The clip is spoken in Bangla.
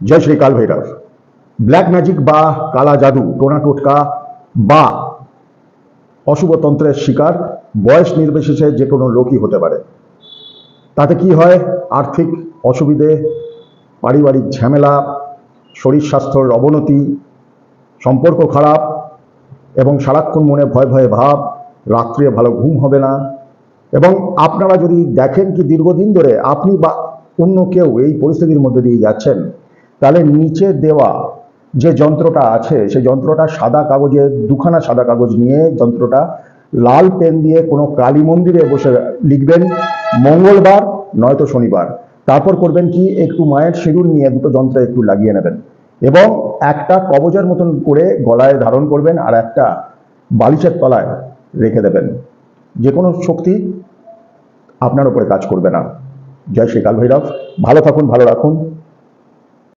জয় শ্রী কাল ভৈরব। ব্ল্যাক ম্যাজিক বা কালা জাদু, টোনা টোটকা বা অশুভতন্ত্রের শিকার বয়স নির্বিশেষে যে কোনো লোকই হতে পারে। তাতে কি হয়? আর্থিক অসুবিধে, পারিবারিক ঝামেলা, শরীর স্বাস্থ্যর অবনতি, সম্পর্ক খারাপ এবং সারাক্ষণ মনে ভয় ভয়ে ভাব, রাত্রে ভালো ঘুম হবে না এবং আপনারা যদি দেখেন কি দীর্ঘদিন ধরে আপনি বা অন্য কেউ এই পরিস্থিতির মধ্যে দিয়ে যাচ্ছেন তাহলে নিচে দেওয়া যে যন্ত্রটা আছে, সেই যন্ত্রটা সাদা কাগজে, দুখানা সাদা কাগজ নিয়ে যন্ত্রটা লাল পেন দিয়ে কোনো কালী মন্দিরে বসে লিখবেন, মঙ্গলবার নয়তো শনিবার। তারপর করবেন কি? একটু মায়ের সিঁদুর নিয়ে দুটো যন্ত্র একটু লাগিয়ে নেবেন। এবং একটা কবজের মতন করে গলায় ধারণ করবেন আর একটা বালিশের তলায় রেখে দেবেন। যে কোনো শক্তি আপনার উপরে কাজ করবে না। জয় শ্রী কাল ভৈরব ভালো থাকুন, ভালো রাখুন।